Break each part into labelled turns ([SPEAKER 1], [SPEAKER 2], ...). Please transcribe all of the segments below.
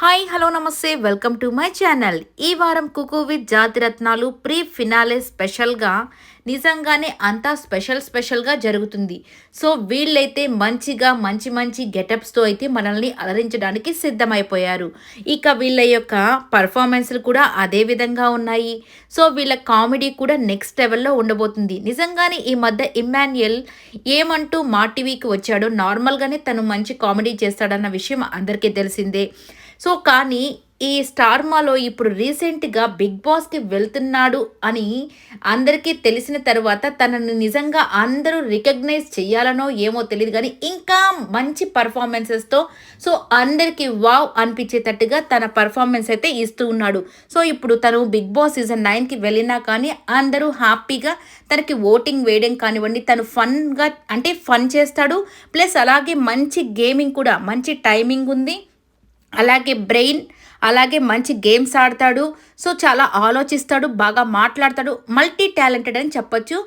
[SPEAKER 1] Hi hello నమస్తే welcome to my channel. ఈ వారం cook with Jathiratnalu pre finale స్పెషల్గా నిజంగానే అంతా స్పెషల్ స్పెషల్గా జరుగుతుంది. సో వీళ్ళైతే మంచిగా మంచి మంచి గెటప్స్తో అయితే మనల్ని అలరించడానికి సిద్ధమైపోయారు. ఇక వీళ్ళ యొక్క పర్ఫార్మెన్స్లు కూడా అదే విధంగా ఉన్నాయి. సో వీళ్ళ కామెడీ కూడా నెక్స్ట్ లెవెల్లో ఉండబోతుంది. నిజంగానే ఈ మధ్య ఇమాన్యుయల్ ఏమంటూ మా టీవీకి వచ్చాడో నార్మల్గానే తను మంచి కామెడీ చేస్తాడన్న విషయం అందరికీ తెలిసిందే. సో కానీ ఈ స్టార్మాలో ఇప్పుడు రీసెంట్గా బిగ్ బాస్కి వెళ్తున్నాడు అని అందరికీ తెలిసిన తర్వాత తనని నిజంగా అందరూ రికగ్నైజ్ చేయాలనో ఏమో తెలియదు కానీ ఇంకా మంచి పర్ఫార్మెన్సెస్తో సో అందరికీ వావ్ అనిపించేటట్టుగా తన పర్ఫార్మెన్స్ అయితే ఇస్తూ ఉన్నాడు. సో ఇప్పుడు తను బిగ్ బాస్ సీజన్ నైన్కి వెళ్ళినా కానీ అందరూ హ్యాపీగా తనకి ఓటింగ్ వేయడం కానివ్వండి తను ఫన్గా అంటే ఫన్ చేస్తాడు. ప్లస్ అలాగే మంచి గేమింగ్ కూడా మంచి టైమింగ్ ఉంది. అలాగే బ్రెయిన్ అలాగే మంచి గేమ్స్ ఆడతాడు. సో చాలా ఆలోచిస్తాడు బాగా మాట్లాడతాడు. మల్టీ టాలెంటెడ్ అని చెప్పొచ్చు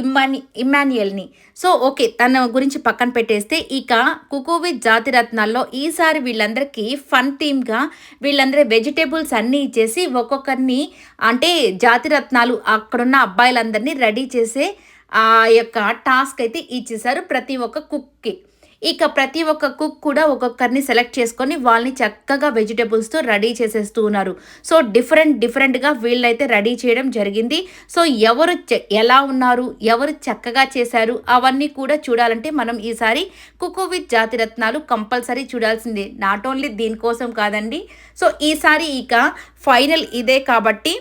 [SPEAKER 1] ఇమ్మాని ఇమ్మాన్యుయల్ని సో ఓకే తన గురించి పక్కన పెట్టేస్తే ఇక కుకువి జాతి రత్నాల్లో ఈసారి వీళ్ళందరికీ ఫన్ థీమ్గా వీళ్ళందరూ వెజిటేబుల్స్ అన్నీ ఇచ్చేసి ఒక్కొక్కరిని అంటే జాతి రత్నాలు అక్కడున్న అబ్బాయిలందరినీ రెడీ చేసే ఆ యొక్క టాస్క్ అయితే ఇచ్చేసారు ప్రతి ఒక్క కుక్కి. ఇక ప్రతి ఒక్క కుక్ కూడా ఒక్కొక్కరిని సెలెక్ట్ చేసుకొని వాళ్ళని చక్కగా వెజిటేబుల్స్తో రెడీ చేసేస్తూ ఉన్నారు. సో డిఫరెంట్ డిఫరెంట్గా వీళ్ళైతే రెడీ చేయడం జరిగింది. సో ఎవరు ఎలా ఉన్నారు ఎవరు చక్కగా చేశారు అవన్నీ కూడా చూడాలంటే మనం ఈసారి కుకు విత్ జాతిరత్నాలు కంపల్సరీ చూడాల్సిందే. నాట్ ఓన్లీ దీనికోసం కాదండి. సో ఈసారి ఇక ఫైనల్ ఇదే కాబట్టి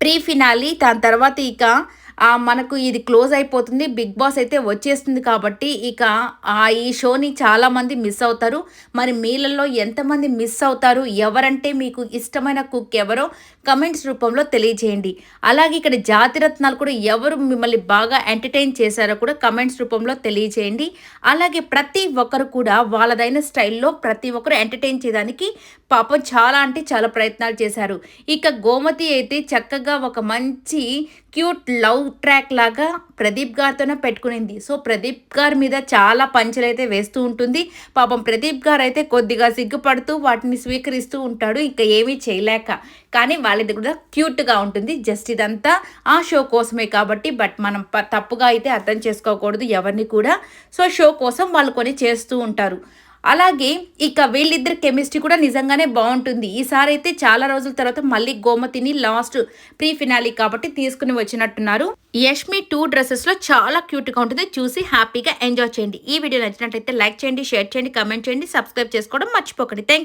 [SPEAKER 1] ప్రీ ఫినాలి దాని తర్వాత ఇక మనకు ఇది క్లోజ్ అయిపోతుంది బిగ్ బాస్ అయితే వచ్చేస్తుంది కాబట్టి ఇక ఈ షోని చాలామంది మిస్ అవుతారు. మరి మీలలో ఎంతమంది మిస్ అవుతారు? ఎవరంటే మీకు ఇష్టమైన కుక్ ఎవరో కమెంట్స్ రూపంలో తెలియజేయండి. అలాగే ఇక్కడ జాతిరత్నాలు కూడా ఎవరు మిమ్మల్ని బాగా ఎంటర్టైన్ చేశారో కూడా కమెంట్స్ రూపంలో తెలియజేయండి. అలాగే ప్రతి ఒక్కరు కూడా వాళ్ళదైన స్టైల్లో ప్రతి ఒక్కరు ఎంటర్టైన్ చేయడానికి పాపం చాలా అంటే చాలా ప్రయత్నాలు చేశారు. ఇక గోమతి అయితే చక్కగా ఒక మంచి క్యూట్ లవ్ ట్రాక్ లాగా ప్రదీప్ గారితోనే పెట్టుకునింది. సో ప్రదీప్ గారి మీద చాలా పంచలు అయితే వేస్తూ ఉంటుంది. పాపం ప్రదీప్ గారు అయితే కొద్దిగా సిగ్గుపడుతూ వాటిని స్వీకరిస్తూ ఉంటాడు. ఇంకా ఏమీ చేయలేక. కానీ వాళ్ళది కూడా క్యూట్గా ఉంటుంది. జస్ట్ ఇదంతా ఆ షో కోసమే కాబట్టి బట్ మనం తప్పుగా అయితే అర్థం చేసుకోకూడదు ఎవరిని కూడా. సో షో కోసం వాళ్ళు కొని చేస్తూ ఉంటారు. అలాగే ఇక వీళ్ళిద్దరి కెమిస్ట్రీ కూడా నిజంగానే బాగుంటుంది. ఈసారి అయితే చాలా రోజుల తర్వాత మళ్ళీ గోమతిని లాస్ట్ ప్రీ ఫినాలి కాబట్టి తీసుకుని వచ్చినట్టున్నారు. యష్మి టూ డ్రెస్సెస్లో చాలా క్యూట్గా ఉంటుంది. చూసి హ్యాపీగా ఎంజాయ్ చేయండి. ఈ వీడియో నచ్చినట్లయితే లైక్ చేయండి షేర్ చేయండి కమెంట్ చేయండి సబ్స్క్రైబ్ చేసుకోవడం మర్చిపోకండి. థ్యాంక్